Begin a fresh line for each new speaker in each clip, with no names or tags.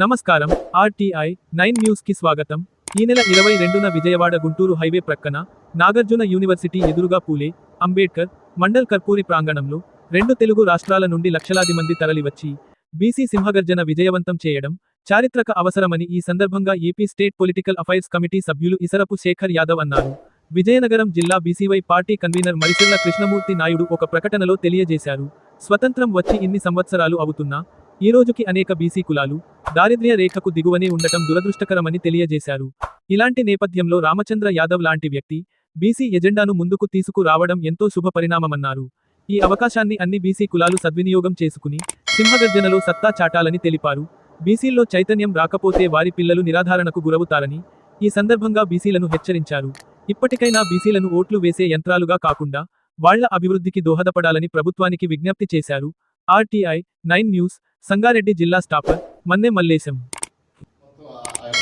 నమస్కారం RTI nine న్యూస్కి స్వాగతం. ఈ నెల ఇరవై రెండున విజయవాడ గుంటూరు హైవే ప్రక్కన నాగార్జున యూనివర్సిటీ ఎదురుగా పూలే అంబేడ్కర్ మండల్ కర్పూరి ప్రాంగణంలో రెండు తెలుగు రాష్ట్రాల నుండి లక్షలాది మంది తరలివచ్చి బీసీ సింహగర్జన విజయవంతం చేయడం చారిత్రక అవసరమని ఈ సందర్భంగా AP state political affairs committee సభ్యులు ఇసరపు శేఖర్ యాదవ్ అన్నారు. విజయనగరం జిల్లా BCY party convener Marisilla Krishnamurthy Naidu ఒక ప్రకటనలో తెలియజేశారు. స్వతంత్రం వచ్చి ఇన్ని సంవత్సరాలు అవుతున్నా ఈ రోజుకి అనేక బీసీ కులాలు దారిద్ర్య రేఖకు దిగువనే ఉండటం దురదృష్టకరమని తెలియజేశారు. ఇలాంటి నేపథ్యంలో రామచంద్ర యాదవ్ లాంటి వ్యక్తి బీసీ ఎజెండాను ముందుకు తీసుకురావడం ఎంతో శుభ పరిణామమన్నారు. ఈ అవకాశాన్ని అన్ని బీసీ కులాలు సద్వినియోగం చేసుకుని సింహగర్జనలో సత్తా చాటాలని తెలిపారు. బీసీల్లో చైతన్యం రాకపోతే వారి పిల్లలు నిరాధారణకు గురవుతారని ఈ సందర్భంగా బీసీలను హెచ్చరించారు. ఇప్పటికైనా బీసీలను ఓట్లు వేసే యంత్రాలుగా కాకుండా వాళ్ళ అభివృద్ధికి దోహదపడాలని ప్రభుత్వానికి విజ్ఞప్తి చేశారు. ఆర్టీఐ నైన్ న్యూస్ సంగారెడ్డి జిల్లా స్టాపర్ మన్నే మల్లేశం.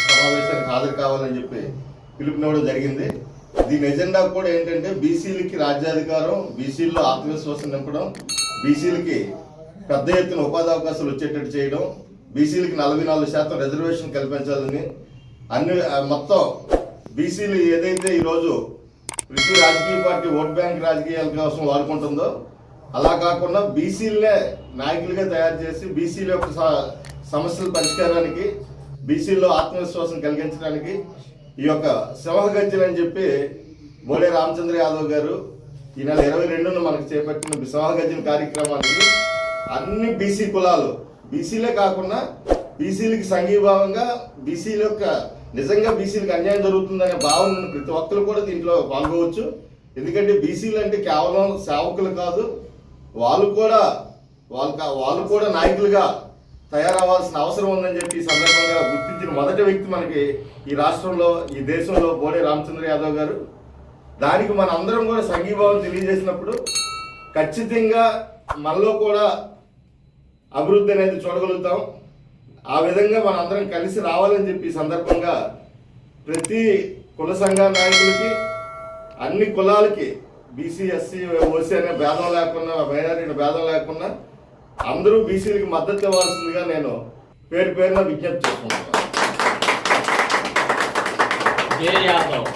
సమావేశానికి హాజరు కావాలని చెప్పి పిలుపునివ్వడం జరిగింది. దీని ఎజెండా కూడా ఏంటంటే బీసీలకి రాజ్యాధికారం బీసీల్లో ఆత్మవిశ్వాసం నింపడం బీసీలకి పెద్ద ఎత్తున ఉపాధి అవకాశాలు వచ్చేటట్టు చేయడం బీసీలకి నలభై నాలుగు శాతం రిజర్వేషన్ కల్పించాలని అన్ని మొత్తం బీసీలు ఏదైతే ఈరోజు ప్రతి రాజకీయ పార్టీ ఓట్ బ్యాంక్ రాజకీయాల కోసం వాడుకుంటుందో అలా కాకుండా బీసీలనే నాయకులుగా తయారు చేసి బీసీల యొక్క సమస్యల పరిష్కారానికి బీసీలో ఆత్మవిశ్వాసం కలిగించడానికి ఈ యొక్క సింహగర్జన అని చెప్పి బోడే రామచంద్ర యాదవ్ గారు ఈ నెల ఇరవై రెండున మనకు చేపట్టిన సింహగర్జన కార్యక్రమానికి అన్ని బీసీ కులాలు బీసీలే కాకుండా బీసీలకి సంఘీభావంగా బీసీల యొక్క నిజంగా బీసీలకు అన్యాయం జరుగుతుందనే భావన ప్రతి ఒక్కరు కూడా దీంట్లో పాల్గొవచ్చు. ఎందుకంటే బీసీలు అంటే కేవలం సేవకులు కాదు వాళ్ళు కూడా వాళ్ళ వాళ్ళు కూడా నాయకులుగా తయారవ్వాల్సిన అవసరం ఉందని చెప్పి సందర్భంగా గుర్తించిన మొదటి వ్యక్తి మనకి ఈ రాష్ట్రంలో ఈ దేశంలో బోడే రామచంద్ర యాదవ్ గారు. దానికి మన అందరం కూడా సంఘీభావం తెలియజేసినప్పుడు ఖచ్చితంగా మనలో కూడా అభివృద్ధి అనేది చూడగలుగుతాం. ఆ విధంగా మన అందరం కలిసి రావాలని చెప్పి సందర్భంగా ప్రతి కుల సంఘ నాయకులకి అన్ని కులాలకి బీసీ ఎస్సీ ఓసీ అనే భేదం లేకుండా మైనారిటీ భేదం లేకుండా అందరూ బీసీలకి మద్దతు ఇవ్వాల్సిందిగా నేను పేరు పేరున విజ్ఞప్తి చేసుకుంటున్నాను
జయ యాదవ్.